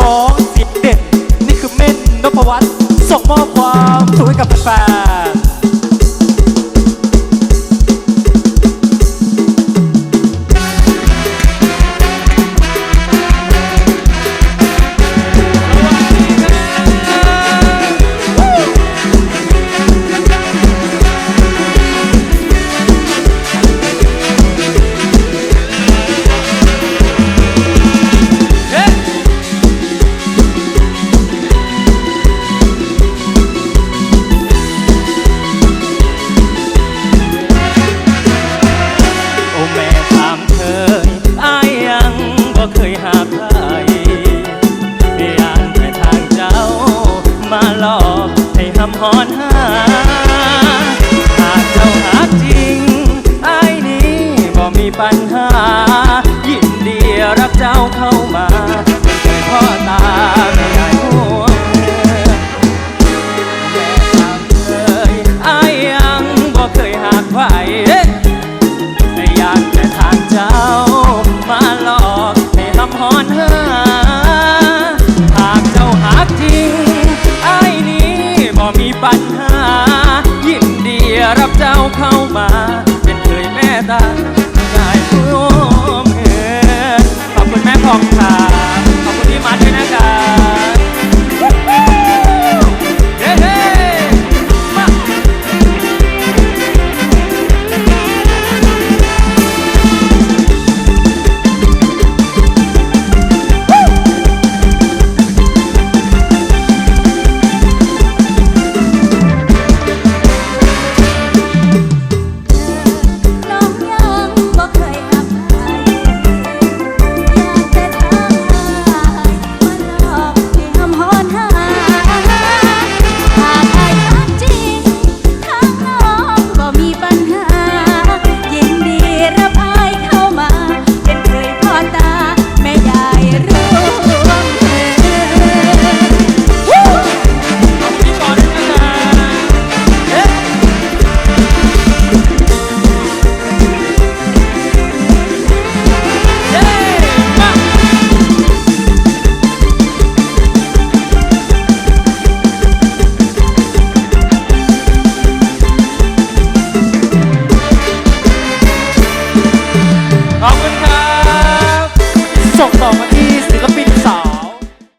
ร้อง บ่เคยาใครยานแต่ทางเจ้า มาหลอกให้หำหอนหาหากเจ้าหาจริงไอายนี้บ่มีปัญหา ยินดีรับเจ้าเข้ามาเป็นเคยพ่อตาไม่ได้ห่วงแม่ถามเคยไอายยังบ่เคยหากไผแต่ยากแต่ทางเจ้า คุณรับ ส่งต่อมาที่